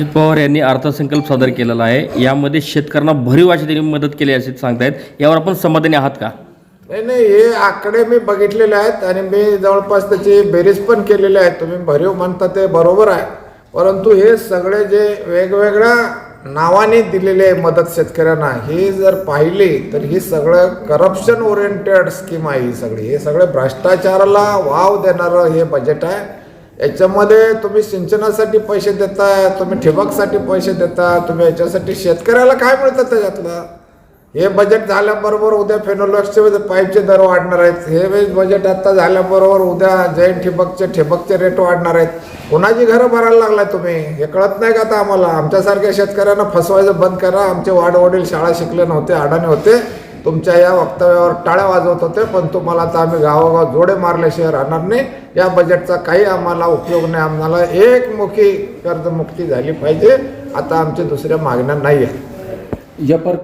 अजित पवार यांनी अर्थसंकल्प सादर केलेला आहे. यामध्ये शेतकऱ्यांना भरीव अशी त्यांनी मदत केली असे सांगतायत. यावर आपण समाधानी आहात का? नाही नाही हे आकडे मी बघितलेले आहेत आणि मी जवळपास त्याची बेरीज पण केलेले आहेत तुम्ही भरीव म्हणता ते बरोबर आहे. परंतु हे सगळे जे वेगवेगळ्या नावाने दिलेले आहे मदत शेतकऱ्यांना हे जर पाहिले तर ही सगळं करप्शन ओरिएंटेड स्कीम आहे ही सगळी. हे सगळे भ्रष्टाचाराला वाव देणारं हे बजेट आहे. याच्यामध्ये तुम्ही सिंचनासाठी पैसे देता तुम्ही ठिबकसाठी पैसे देता तुम्ही याच्यासाठी शेतकऱ्याला काय मिळतं त्याच्यातलं? हे बजेट झाल्याबरोबर उद्या फेनोलॉक्सचे पाईपचे दर वाढणार आहेत. हे वेळेस बजेट आता झाल्याबरोबर उद्या जैन ठिबकचे ठिबकचे रेट वाढणार आहेत. कोणाची घरं भरायला लागलाय तुम्ही? हे कळत नाही का आता आम्हाला? आमच्यासारख्या शेतकऱ्यांना फसवायचं बंद करा. आमचे वाडवडील शाळा शिकले नव्हते अडाणी होते. तुमच्या या वक्तव्यावर टाळ्या वाजवत होते पण तुम्हाला आता आम्ही गावोगाव जोडे मारल्याशिवाय राहणार नाही. या बजेटचा काही आम्हाला उपयोग नाही. आम्हाला एकमुखी कर्जमुक्ती झाली पाहिजे. आता आमच्या दुसऱ्या मागण्या नाही आहेत या पर